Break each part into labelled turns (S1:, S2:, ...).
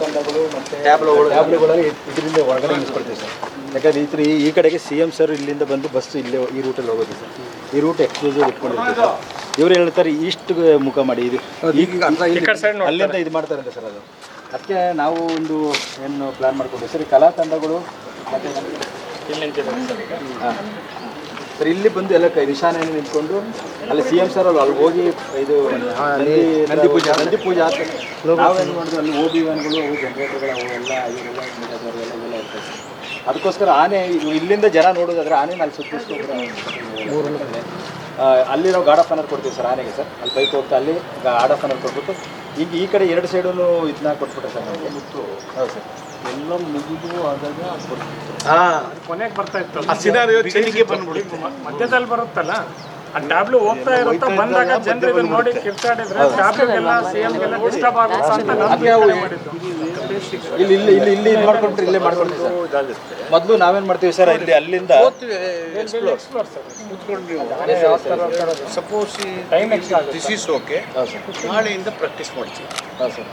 S1: ತಂಡಗಳು ಮತ್ತು
S2: ಟ್ಯಾಬ್ಲೋಗಳು.
S1: ಟ್ಯಾಬ್ಲೋಗಳಲ್ಲಿ ಇದರಿಂದ ಒಳಗಡೆ ನಿಲ್ಸ್ಕೊಳ್ತೀವಿ ಸರ್. ಯಾಕಂದ್ರೆ ಈ ಥರ ಈ- ಈ ಕಡೆಗೆ ಸಿ ಎಂ ಸರ್ ಇಲ್ಲಿಂದ ಬಂದು ಬಸ್ ಇಲ್ಲೇ ಈ ರೂಟಲ್ಲಿ ಹೋಗೋದು ಸರ್. ಈ ರೂಟ್ ಎಕ್ಸ್ಕ್ಲೂಸಿವ್ ಇಟ್ಕೊಂಡಿರ್ತೀವಿ ಸರ್. ಇವ್ರು ಹೇಳ್ತಾರೆ ಈಸ್ಟ್ ಮುಖ ಮಾಡಿ. ಇದು ಈಗ ಅಲ್ಲಿಂದ ಇದು ಮಾಡ್ತಾರಂತೆ ಸರ್ ಅದು. ಅದಕ್ಕೆ ನಾವು ಒಂದು ಏನು ಪ್ಲಾನ್ ಮಾಡ್ಕೊಂಡ್ವಿ ಸರ್. ಈ ಕಲಾ ತಂಡಗಳು ಮತ್ತೆ ಹಾಂ. ಸರ್ ಇಲ್ಲಿ ಬಂದು ಎಲ್ಲ ಕೈ ನಿಶಾನೆಯನ್ನು ನಿಂತ್ಕೊಂಡು ಅಲ್ಲಿ ಸಿ ಎಂ ಸರ್ ಅಲ್ಲಿ ಅಲ್ಲಿ ಹೋಗಿ ಇದು ನಂದಿ- ಪೂಜೆ ನಂದಿ ಪೂಜೆ ಆಗ್ತದೆ ನಾವೇನು ಮಾಡಿದ್ವಿ ಅಲ್ಲಿ ಓ ಬಿ ವ್ಯಾನ್ಗಳು ಅವು ಜನರೇಟರ್ಗಳು ಅವು ಎಲ್ಲ ಎಲ್ಲ ಇರ್ತದೆ ಅದಕ್ಕೋಸ್ಕರ ಆನೆ ಇಲ್ಲಿಂದ ಜನ ನೋಡೋದಾದ್ರೆ ಆನೆ ಅಲ್ಲಿ ಸುತ್ತಿಸ್ಕೊಂಡು ಅಲ್ಲಿರೋ ಗಾರ್ಡ್ ಆಫ್ ಆನರ್ ಕೊಡ್ತೀವಿ ಸರ್ ಆನೆಗೆ ಸರ್. ಅಲ್ಲಿ ಬೈಕ್ ಹೋಗ್ತಾ ಅಲ್ಲಿ ಗಾರ್ಡ್ ಆಫ್ ಆನರ್ ಕೊಟ್ಬಿಟ್ಟು ಈಗ ಈ ಕಡೆ ಎರಡು ಸೈಡೂ ಇದನ್ನ ಕೊಟ್ಬಿಟ್ರೆ ಸರ್ ನಮಗೆ. ಹೌದು ಸರ್.
S3: ಎಲ್ಲ ಮುಗಿದು ಆದಾಗ
S2: ಹಾ.
S4: ಕೊನೆಗೆ ಬರ್ತಾ ಇತ್ತು
S2: ಆ ಸಿನಾರಿಯೋ ಬಂದ್ಬಿಡುತ್ತೆ.
S4: ಮಧ್ಯದಲ್ಲಿ ಬರುತ್ತಲ್ಲ? ಆ ಟ್ಯಾಬ್ಲು ಹೋಗ್ತಾ ಇರುತ್ತಾ ಬಂದಾಗ ಜನರು ಇದನ್ನ ನೋಡಿ ಕಿರ್ಚಾಡಿದ್ರೆ ಟ್ಯಾಬ್ಲೆಗೆಲ್ಲ ಸಿಎಂ ಎಮ್ಗೆಲ್ಲ ಡಿಸ್ಟರ್ಬ್ ಆಗುತ್ತೆ ಅಂತ ನಾನು ಮಾಡಿದ್ದು.
S1: ಇಲ್ಲಿ ಇಲ್ಲಿ ಇಲ್ಲಿ ಇಲ್ಲಿ ಮಾಡ್ಕೊಂಡ್ರೆ ಇಲ್ಲೇ ಮಾಡ್ಕೊಂಡ್ರಿ ಸರ್. ಮೊದಲು ನಾವೇನ್ ಮಾಡ್ತೀವಿ ಸರ್ ಇಲ್ಲಿ ಅಲ್ಲಿಂದ
S2: suppose
S4: time
S2: this is okay
S1: sir.
S2: ನಾಳೆಯಿಂದ ಪ್ರಾಕ್ಟೀಸ್ ಮಾಡ್ತೀವಿ.
S1: ಸರ್.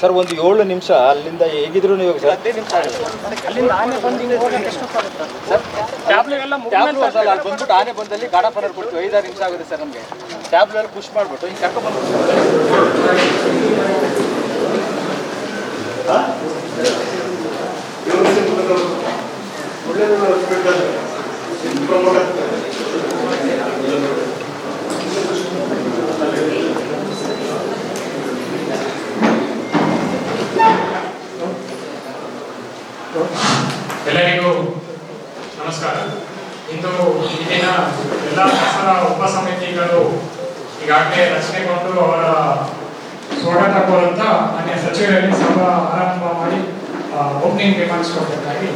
S1: ಸರ್ ಒಂದು ಏಳು ನಿಮಿಷ ಅಲ್ಲಿಂದ ಹೇಗಿದ್ರು ನೀವು ಸರ್
S4: ಅಲ್ಲಿಂದ ಆನೆ ಬಂದು ಹಿಂಗೆ ಹೋಗಕ್ಕೆ ಎಷ್ಟೊತ್ತಾಗುತ್ತೆ ಸರ್ ಟ್ಯಾಬ್ಲೆಗೆಲ್ಲ
S1: ಟ್ಯಾಬ್ಲು ಅಲ್ಲ ಅಲ್ಲಿ ಬಂದ್ಬಿಟ್ಟು ಆನೆ ಬಂದಲ್ಲಿ ಗಾಢ ಫನರ್ ಕೊಡ್ತೀವಿ ಐದಾರು ನಿಮಿಷ ಆಗುತ್ತೆ ಸರ್ ನಮಗೆ. ಟ್ಯಾಬ್ಲೆಟ್ ಪುಷ್ ಮಾಡ್ಬಿಟ್ಟು ಹಿಂಗೆ ಕರ್ಕೊಂಡ್ಬಂದು
S5: ಎಲ್ಲರಿಗೂ ನಮಸ್ಕಾರ. ಇಂದು ಇಲ್ಲಿನ ಎಲ್ಲ ಶಾಸನ ಉಪ ಸಮಿತಿಗಳು ಈಗಾಗಲೇ ರಚನೆಗೊಂಡು ಅವರ ಸ್ವಾಗತ ಕೋರಂತ ಮಾನ್ಯ ಸಚಿವರಲ್ಲಿ ಸಭಾ ಆರಂಭ ಮಾಡಿ ಓಪನಿಂಗ್ ರಿಮಾರ್ಕ್ಸ್ ಕೊಡಬೇಕಾಗಿ.